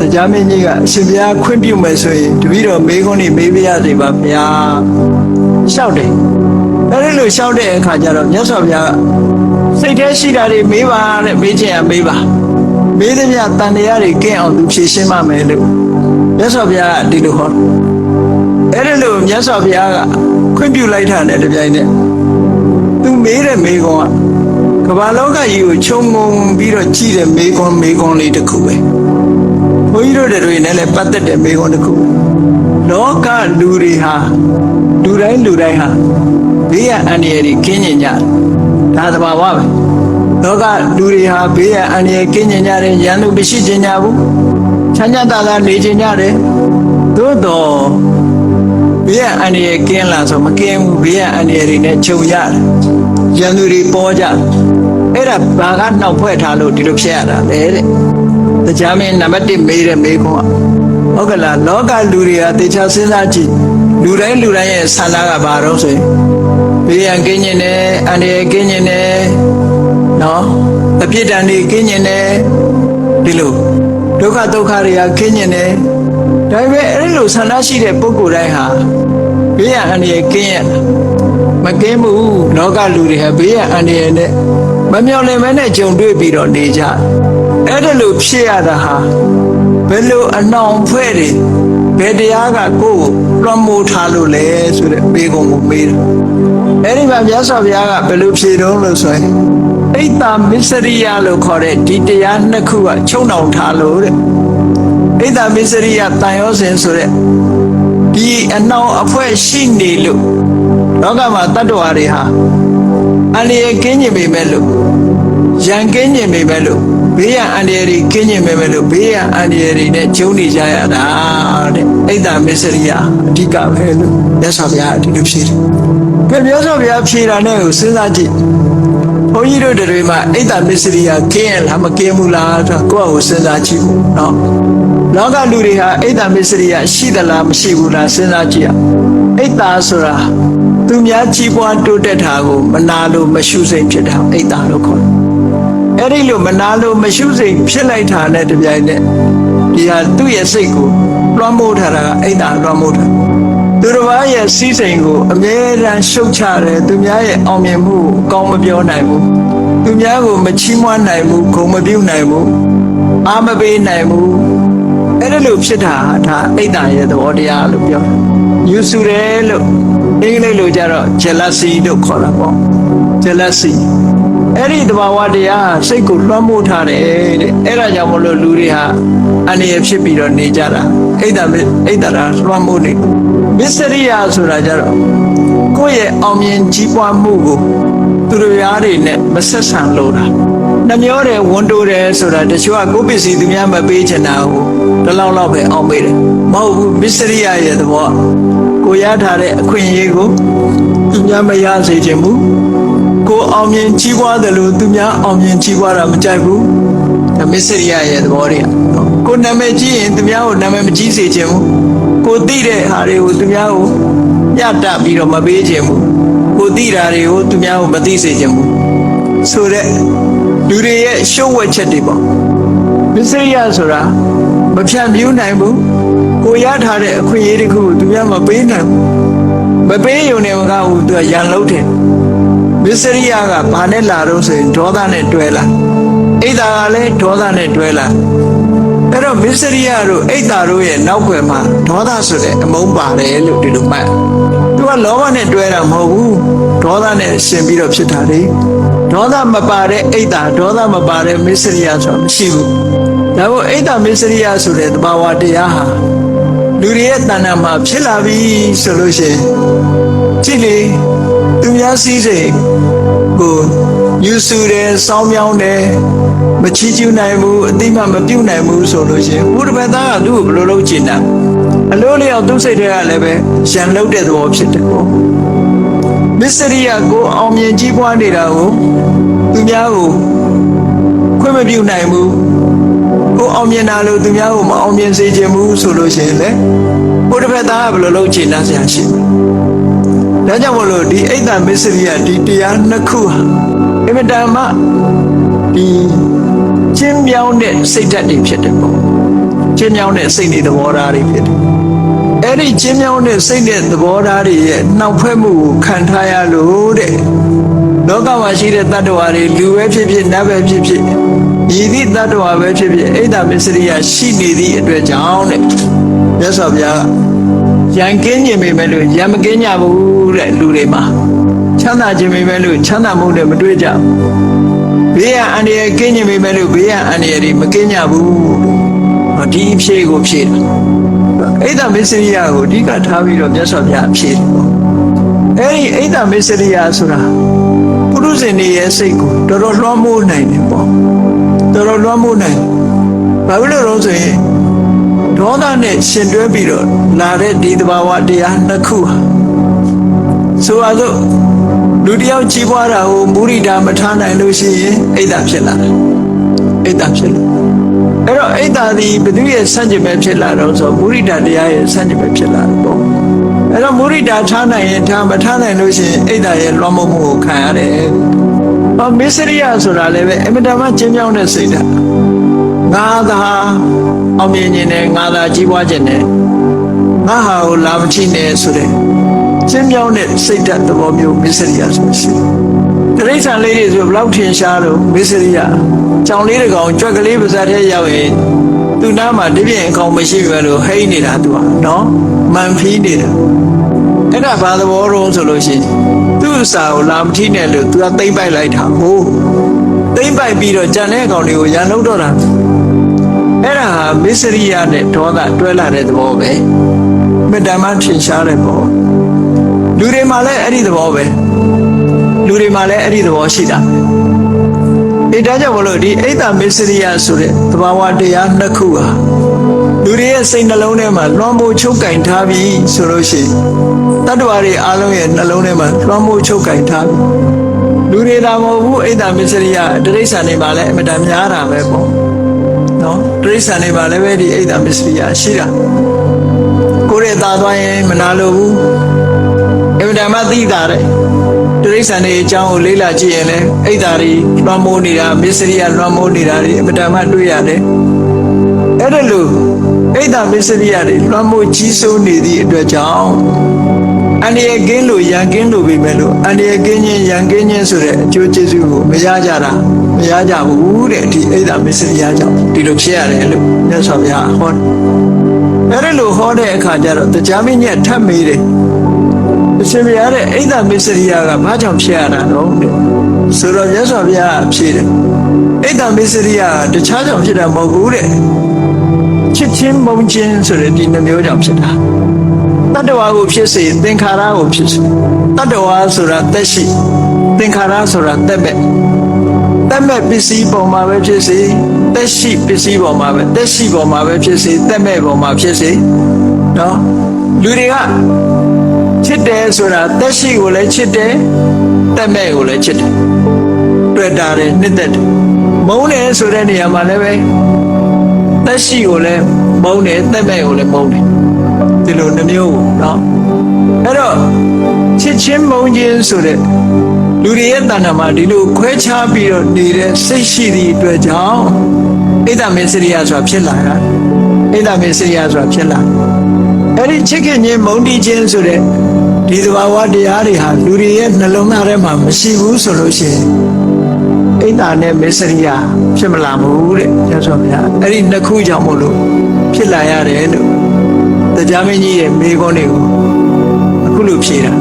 တရားမင်းကြီးကအရှင်ဘုရားခွင့်ပြုမယ်ဆိုရင်တပည့်တော်မေးခွန်းနေမေးပြရစေပါဗျာလျှောက်တယ်အဲဒီလိုလျှောက်တဲ့အခါကျတော့မြတ်စွာဘုရားကစိတ်ထဲရှိတာတွေမေးပါတဲ့မေးချင်ရမေးပါမေးသမျှတန်တရားတွေကင်းအောင်သူဖြေရှင်းပါမယ်လို့မြတ်စွာဘုရားကဒီလိုဟောအဲဒီလိုမြတ်စွာဘုရားကခွင့်ပြုလိုက်တာနဲ့တပြိုင်နက်သူမေးတဲ့မေးခွန်းကကမ္ဘာလောကကြီးကိုခြုံငုံပြီးတော့ကြည့်တဲ့မေးခွန်းမေးခွန်းလေးတစ်ခုပဲ ဘုန်းကြီးတို့တွေနဲ့လည်းပတ်သက်တဲ့မိကုံးတစ်ခုလောကလူတွေဟာလူတိုင်းလူတိုင်းဟာဘေးရန်အန္တရာယ်တွေကင်းကျင်ကြတယ်ဒါသဘာဝပဲလောကလူတွေဟာဘေးရန်အန္တရာယ်ကင်းကျင်ကြတယ်ရန်သူမရှိကျင်ကြဘူးချမ်းသာသာနေကျင်ကြတယ်သို့တော့ဘေးရန်အန္တရာယ်ကင်းလာဆိုမကင်းဘူးဘေးရန်အန္တရာယ်တွေနဲ့ခြုံရတယ်ရန်သူတွေပေါ်ကြအဲ့ဒါဘာကနှောက်ဖွဲ့ထားလို့ဒီလိုဖြစ်ရတာလေတဲ့ တရားမင်းနံပါတ်1မေးတဲ့မေးခွန်းကဟုတ်ကလားလောကလူတွေကတေချာစဉ်းစားကြည့်လူတိုင်းလူတိုင်းရဲ့ဆန္ဒကဘာတော့ဆိုရင်ဘေးရန်ကင်းကျင်တယ်အန္တရာယ်ကင်းကျင်တယ်နော်အပြစ်ဒဏ်တွေကင်းကျင်တယ်ဒီလိုဒုက္ခဒုက္ခတွေကကင်းကျင်တယ်ဒါပေမဲ့အဲ့ဒီလိုဆန္ဒရှိတဲ့ပုဂ္ဂိုလ်တိုင်းဟာဘေးရန်အန္တရာယ်ကင်းရလားမကင်းဘူးလောကလူတွေဟာဘေးရန်အန္တရာယ်နဲ့မမျော်လင့်မဲနဲ့ကြုံတွေ့ပြီးတော့နေကြတယ် အဲ့ဒါလို့ဖြစ်ရတာဟာဘယ်လိုအနှောင်ဖွဲ့တယ်ဘယ်တရားကကိုယ့်ကိုလွှမ်းမိုးထားလို့လဲဆိုတဲ့ပေကုံကိုမေးတယ်အဲ့ဒီမှာမြတ်စွာဘုရားကဘယ်လိုဖြေတော့လို့ဆိုရင်အိတ်တာမစ္စရိယလို့ခေါ်တဲ့ဒီတရားနှစ်ခုကချုပ်နှောင်ထားလို့တဲ့အိတ်တာမစ္စရိယတန်ရောစဉ်ဆိုတဲ့ဒီအနှောင်အဖွဲ့ရှိနေလို့လောကမှာတတ္တဝါတွေဟာအန္တရာယ်ကင်းကျင်ပေမဲ့လို့ရန်ကင်းကျင်ပေမဲ့လို့ ဘေးရန်အန္တရာယ်တွေကင်းကျင်ပေမဲ့လို့ဘေးရန်အန္တရာယ်တွေနဲ့ကျုံနေကြရတာတဲ့အိတ်တာမစ္စရိယအဓိကပဲလို့မြတ်စွာဘုရားအဒီလိုဖြေတယ်။ကဲမြတ်စွာဘုရားဖြေတာနဲ့ကိုစဉ်းစားကြည့်။ဘုန်းကြီးတို့တွေမှာအိတ်တာမစ္စရိယကင်းရလားမကင်းဘူးလားဆိုတော့ကိုယ့်အကိုစဉ်းစားကြည့်ဖို့နော်။လောကလူတွေဟာအိတ်တာမစ္စရိယရှိသလားမရှိဘူးလားစဉ်းစားကြည့်ရအောင်။အိတ်တာဆိုတာသူများကြီးပွားတိုးတက်တာကိုမနာလို့မရှုစိမ်ဖြစ်တာအိတ်တာလို့ခေါ်တယ်။ အဲ့ဒီလိုမနာလို့မရှုစိမ်ဖြစ်လိုက်တာနဲ့တပြိုင်နက်ဒီဟာသူ့ရဲ့စိတ်ကိုလွှမ်းမိုးထားတာကအိတ်တာလွှမ်းမိုးထားသူတစ်ပါးရဲ့စီးစိမ်ကိုအမြဲတမ်းရှုတ်ချတယ်သူများရဲ့အောင်မြင်မှုကိုအကောင်းမပြောနိုင်ဘူးသူများကိုမချီးမွမ်းနိုင်ဘူးဂုဏ်မပြုနိုင်ဘူးအားမပေးနိုင်ဘူးအဲ့ဒီလိုဖြစ်တာဟာဒါအိတ်တာရဲ့သဘောတရားလို့ပြောတယ်ယူဆတယ်လို့အင်္ဂလိပ်လိုကြတော့ jealousy လို့ခေါ်တာပေါ့ jealousy အဲ့ဒီတဘာဝတရားစိတ်ကိုလွှမ်းမိုးထားတယ်တဲ့အဲ့ဒါကြောင့်မလို့လူတွေဟာအနေရဖြစ်ပြီးတော့နေကြတာအိတ်တာအိတ်တာလွှမ်းမိုးနေမစ္စရိယဆိုတာကြတော့ကိုယ့်ရဲ့အောင်မြင်ကြီးပွားမှုကိုသူတို့ရားတွေနဲ့မဆက်ဆံလို့တာနှမျောတယ်ဝန်တိုးတယ်ဆိုတာတချို့ကကိုယ့်ပစ္စည်းသူများမပေးချင်တာကိုဒီလောက်လောက်ပဲအောင်ပေးတယ်မဟုတ်ဘူးမစ္စရိယရဲ့သဘောကိုရထားတဲ့အခွင့်အရေးကိုသူများမရစေချင်ဘူး ကိုအောင်မြင်ကြီးပွားတယ်လို့သူများအောင်မြင်ကြီးပွားတာမကြိုက်ဘူးဒါမစ္စရိယရဲ့သဘောတွေကနော်ကိုနာမည်ကြီးရင်သူများကိုနာမည်မကြီးစေချင်ဘူးကိုသိတဲ့ဟာတွေကိုသူများကိုညတပြီးတော့မပေးချင်ဘူးကိုသိတာတွေကိုသူများကိုမသိစေချင်ဘူးဆိုတဲ့လူတွေရဲ့ရှုပ်ဝက်ချက်တွေပေါ့မစ္စရိယဆိုတာမဖြန့်ပြူးနိုင်ဘူးကိုရထားတဲ့အခွင့်အရေးတစ်ခုကိုသူများမပေးနိုင်ဘူးမပေးရုံနဲ့မကဘူးသူကရန်လုံးတယ် မစ္စရိယကဘာနဲ့လာတော့ဆိုရင်ဒေါသနဲ့တွဲလာအိတ်တာကလည်းဒေါသနဲ့တွဲလာအဲ့တော့မစ္စရိယတို့အိတ်တာတို့ရဲ့နောက်ွယ်မှာဒေါသဆိုတဲ့အမုန်းပါတယ်လို့ဒီလိုမှတ်သူကလောဘနဲ့တွဲတာမဟုတ်ဘူးဒေါသနဲ့ရှင်ပြီးတော့ဖြစ်တာလေဒေါသမပါတဲ့အိတ်တာဒေါသမပါတဲ့မစ္စရိယဆိုတာမရှိဘူးဒါမို့အိတ်တာမစ္စရိယဆိုတဲ့တဘာဝတရားဟာလူတွေရဲ့တဏ္ဍာမှာဖြစ်လာပြီဆိုလို့ရှိရင်ကြည့်လေသူ များစည်းစိမ်ကိုယူဆတယ်စောင်းမြောင်းတယ်မချီးကျူးနိုင်ဘူးအတိမမပြုတ်နိုင်ဘူးဆိုလို့ရှိရင်ဘုရားဘသားကသူ့ကိုဘယ်လိုလုပ်ချင်တာအလိုလျောက်သူ့စိတ်ထဲကလည်းပဲရန်လုတဲ့သဘောဖြစ်တယ်ပေါ့မစ္စရိယကိုအောင်မြင်ကြီးပွားနေတာကိုသူများကိုခွင့်မပြုနိုင်ဘူးကိုအောင်မြင်တာလို့သူများကိုမအောင်မြင်စေချင်ဘူးဆိုလို့ရှိရင်လေဘုရားဘသားကဘယ်လိုလုပ်ချင်တာဆရာရှိတယ် ဒါကြောင့်မလို့ဒီအိတ်တမစ္စရိယဒီတရားနှစ်ခုဟာအင်မတန်မှဒီချင်းမြောင်းတဲ့စိတ်ဓာတ်တွေဖြစ်တယ်ပေါ့ချကျင်းမြောင်းတဲ့စိတ်တွေသဘောထားတွေဖြစ်တယ်အဲ့ဒီကျင်းမြောင်းတဲ့စိတ်နဲ့သဘောထားတွေရဲ့နှောက်ဖွဲ့မှုကိုခံထားရလို့တဲ့လောကမှာရှိတဲ့တ attva တွေလူပဲဖြစ်ဖြစ်နတ်ပဲဖြစ်ဖြစ်ရည်သည့်တ attva ပဲဖြစ်ဖြစ်အိဒါမစ္စရိယရှိနေသည့်အတွက်ကြောင့်တဲ့မြတ်စွာဘုရားကရန်ကင်းခြင်းပေမဲ့လို့ရန်မကင်းကြဘူး တဲ့လူတွေမှာချမ်းသာခြင်းပေမဲ့လို့ချမ်းသာမှုနဲ့မတွေ့ကြဘူးဘေးရန်အန္တရာယ်ကင်းခြင်းပေမဲ့လို့ဘေးရန်အန္တရာယ်တွေမကင်းကြဘူးဟောဒီအဖြေကိုဖြေတာအိဒါမစ္စရိယကိုအဓိကထားပြီးတော့မြတ်စွာဘုရားအဖြေတယ်ပေါ့အဲ့ဒီအိဒါမစ္စရိယဆိုတာပုရုဇဉ်တွေရဲ့စိတ်ကိုတော်တော်လွှမ်းမိုးနိုင်တယ်ပေါ့တော်တော်လွှမ်းမိုးနိုင်တယ်ဘာဖြစ်လို့လဲဆိုရင်ဒေါသနဲ့ရှင်တွဲပြီးတော့လာတဲ့ဒီတဘာဝတရားနှစ်ခုဟာ ဆိုပါစို့လူတစ်ယောက်ကြီးပွားတာကိုမုရိဒာမထားနိုင်လို့ရှိရင်အိဒါဖြစ်လာတယ်အိဒါဖြစ်လာအဲ့တော့အိဒါဒီဘယ်သူရဲ့ဆန့်ကျင်ဘက်ဖြစ်လာတော့ဆိုမုရိဒာတရားရဲ့ဆန့်ကျင်ဘက်ဖြစ်လာတယ်ပေါ့အဲ့တော့မုရိဒာထားနိုင်ရင်ထားမထားနိုင်လို့ရှိရင်အိဒါရဲ့လွှမ်းမိုးမှုကိုခံရတယ်။ဟောမစ္စရိယဆိုတာလည်းပဲအမြဲတမ်းကျင်းပြောင်းတဲ့စိတ်ဓာတ်ငါသာအောင်မြင်ခြင်းနဲ့ငါသာကြီးပွားခြင်းနဲ့ငါဟာကိုလာမချိနဲ့ဆိုတဲ့ ကျင်းပြောင်းတဲ့စိတ်ဓာတ်သဘောမျိုးမစ္စရိယဆိုရှိတယ်။တိရစ္ဆာန်လေးတွေဆိုဘယ်လောက်ထင်ရှားတော့မစ္စရိယကြောင်လေးတစ်ကောင်ကြွက်ကလေးပါးစပ်ထဲရောက်ရင်သူ့နားမှာဒီပြင်အကောင်မရှိပဲလို့ဟိန်းနေတာသူကနော်မန်ဖီးနေတာအဲ့ဒါဘာသဘောတော့ဆိုလို့ရှိရင်သူ့အစာကိုလာမထိနဲ့လို့သူကသိမ့်ပိုက်လိုက်တာဟိုးသိမ့်ပိုက်ပြီးတော့ကြံတဲ့အကောင်တွေကိုရန်လုံးတော့တာအဲ့ဒါဟာမစ္စရိယနဲ့ဒေါသတွဲလာတဲ့သဘောပဲမေတ္တာမှထင်ရှားတဲ့ဘော လူတွေမှာလည်းအဲ့ဒီသဘောပဲလူတွေမှာလည်းအဲ့ဒီသဘောရှိတာအဲဒါကြောင့်မလို့ဒီအိတ်တာမစ္စရိယဆိုတဲ့သဘာဝတရားနှစ်ခုဟာလူတွေရဲ့စိတ်နှလုံးထဲမှာလွှမ်းမိုးချုပ်ကင်ထားပြီဆိုလို့ရှိရင်တတ္တဝါတွေအားလုံးရဲ့နှလုံးထဲမှာလွှမ်းမိုးချုပ်ကင်ထားပြီလူတွေသာမဟုတ်ဘူးအိတ်တာမစ္စရိယတိရစ္ဆာန်တွေမှာလည်းအမတန်များတာပဲပေါ့နော်တိရစ္ဆာန်တွေမှာလည်းပဲဒီအိတ်တာမစ္စရိယရှိတာကိုယ်ရဲ့သာသွားရင်မနာလိုဘူး အမတန်မှသိတာတဲ့တိရစ္ဆာန်တွေအကြောင်းကိုလေ့လာကြည့်ရင်လည်းအိတ်တာတွေလွှမ်းမိုးနေတာမစ္စရိယလွှမ်းမိုးနေတာတွေအမတန်မှတွေ့ရတယ်အဲ့ဒါလို့အိတ်တာမစ္စရိယတွေလွှမ်းမိုးကြီးစိုးနေသည့်အတွက်ကြောင့်အန္တရာယ်ကင်းလို့ရန်ကင်းလို့ပြီမဲ့လို့အန္တရာယ်ကင်းခြင်းရန်ကင်းခြင်းဆိုတဲ့အကျိုးကျေးဇူးကိုမရကြတာမရကြဘူးတဲ့ဒီအိတ်တာမစ္စရိယကြောင့်ဒီလိုဖြစ်ရတယ်လို့မြတ်စွာဘုရားဟောတယ်အဲ့ဒါလို့ဟောတဲ့အခါကျတော့တရားမင်းကြီးထပ်မေးတယ်အ ရှင်ဘုရားတဲ့အိဒါမစ္စရိယကဘာကြောင့်ဖြစ်ရတာတော့တဲ့ဆိုတော့မြတ်စွာဘုရားအဖြေတယ်အိဒါမစ္စရိယကတခြားကြောင့်ဖြစ်တာမဟုတ်ဘူးတဲ့ချစ်ချင်းမုန်းချင်းဆိုတဲ့ဒီနှမျိုးကြောင့်ဖြစ်တာတတ္တဝါကိုဖြစ်စေသင်္ခါရကိုဖြစ်စေတတ္တဝါဆိုတာသက်ရှိသင်္ခါရဆိုတာသက်ပဲသက်မဲ့ပစ္စည်းပေါ်မှာပဲဖြစ်စေသက်ရှိပစ္စည်းပေါ်မှာပဲသက်ရှိပေါ်မှာပဲဖြစ်စေသက်မဲ့ပေါ်မှာဖြစ်စေနော်လူတွေက ချစ်တယ်ဆိုတာတက်ရှိကိုလည်းချစ်တယ်တက်မဲ့ကိုလည်းချစ်တယ်တွေ့တာတယ်နှစ်သက်တယ်မုန်းတယ်ဆိုတဲ့နေရာမှာလည်းပဲတက်ရှိကိုလည်းမုန်းတယ်တက်မဲ့ကိုလည်းမုန်းတယ်ဒီလိုနှမျိုးကိုเนาะအဲ့တော့ချစ်ချင်းမုန်းခြင်းဆိုတဲ့လူတွေရဲ့တဏ္ဍာမှာဒီလိုခွဲခြားပြီးတော့နေတဲ့စိတ်ရှိသည့်အတွက်ကြောင့်အိဒါမေစရိယဆိုတာဖြစ်လာတာအိဒါမေစရိယဆိုတာဖြစ်လာတယ်အဲ့ဒီချစ်ခင်ခြင်းမုန်းတီးခြင်းဆိုတဲ့ ဒီသဘာဝတရားတွေဟာလူတွေရဲ့နှလုံးသားထဲမှာမရှိဘူးဆိုလို့ရှိရင်အိဒါနဲ့မစ္စရိယဖြစ်မလာဘူးတဲ့ရသော်ဗျာအဲ့ဒီနှစ်ခုကြောင့်မို့လို့ဖြစ်လာရတယ်လို့တရားမင်းကြီးရဲ့မိဂုံးတွေကိုအခုလိုဖြေတာ